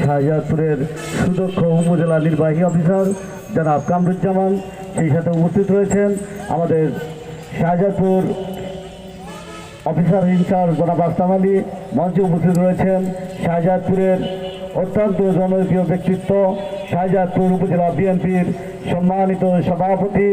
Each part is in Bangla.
শাহজাদপুরের সুদক্ষ উপজেলা নির্বাহী অফিসার জনাব কামরুজ্জামান, সেই সাথে উপস্থিত রয়েছেন আমাদের শাহজাদপুর অফিসার ইনচার্জ জনাব আসলাম আলী। মঞ্চে উপস্থিত রয়েছেন শাহজাদপুরের অত্যন্ত জনপ্রিয় ব্যক্তিত্ব শাহজাদপুর উপজেলা বিএনপির সম্মানিত সভাপতি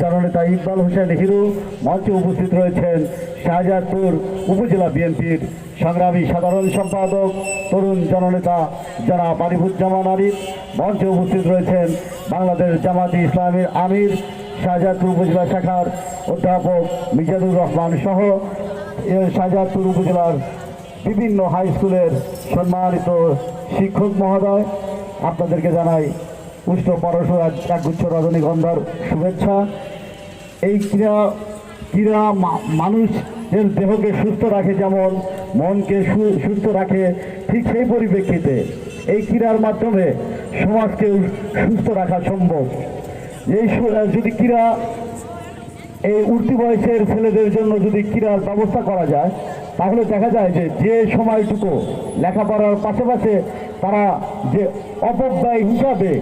জননেতা ইকবাল হোসেন হিরু মঞ্চে উপস্থিত রয়েছেন শাহজাদপুর উপজেলা বিএনপির সংগ্রামী সাধারণ সম্পাদক তরুণ জননেতা জনাব আরিফুজ্জামান আরিফ মঞ্চে উপস্থিত রয়েছেন বাংলাদেশ জামাতি ইসলামের আমির, শাহজাদপুর উপজেলা শাখার অধ্যাপক মিজাদুর রহমান সহ শাহজাদপুর উপজেলার বিভিন্ন হাই স্কুলের সম্মানিত শিক্ষক মহোদয় আপনাদেরকে জানাই উষ্ণ পরশু একগুচ্ছ রজনীগন্ধার শুভেচ্ছা। এই ক্রীড়া ক্রীড়া মানুষের দেহকে সুস্থ রাখে যেমন মনকে সুস্থ রাখে ঠিক সেই পরিপ্রেক্ষিতে এই ক্রীড়ার মাধ্যমে সমাজকে সুস্থ রাখা সম্ভব। এই যদি ক্রীড়া এই উঠতি বয়সের ছেলেদের জন্য যদি ক্রীড়ার ব্যবস্থা করা যায়, তাহলে দেখা যায় যে যে সময়টুকু লেখাপড়ার পাশাপাশি তারা যে অপব্যয় হিসাবে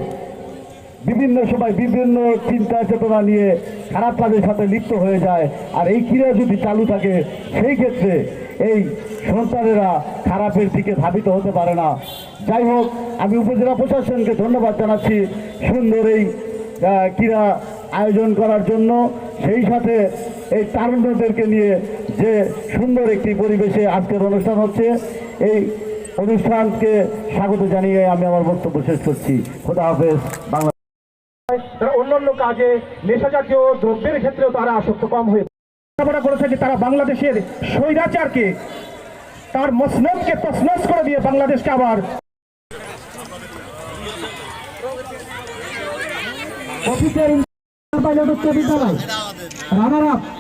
বিভিন্ন সময় বিভিন্ন চিন্তা চেতনা নিয়ে খারাপ কাজের সাথে লিপ্ত হয়ে যায়, আর এই ক্রীড়া যদি চালু থাকে, সেই ক্ষেত্রে এই সন্তানেরা খারাপের দিকে ধাবিত হতে পারে না। যাই হোক, আমি উপজেলা প্রশাসনকে ধন্যবাদ জানাচ্ছি সুন্দর এই ক্রীড়া আয়োজন করার জন্য। সেই সাথে এই তারুণ্যদেরকে নিয়ে যে সুন্দর একটি পরিবেশে আজকের অনুষ্ঠান হচ্ছে এই অনুষ্ঠানকে স্বাগত জানিয়ে আমি আমার বক্তব্য শেষ করছি। খোদা হাফেজ বাংলা তারা অন্যান্য কাজে নেশা জাতীয় দ্রব্যের ক্ষেত্রেও তারা আসক্ত কম হয়ে করেছে যে তারা বাংলাদেশের স্বৈরাচারকে তার মসনদকে তসনস করে দিয়ে বাংলাদেশকে আবার অফিসের ラララ。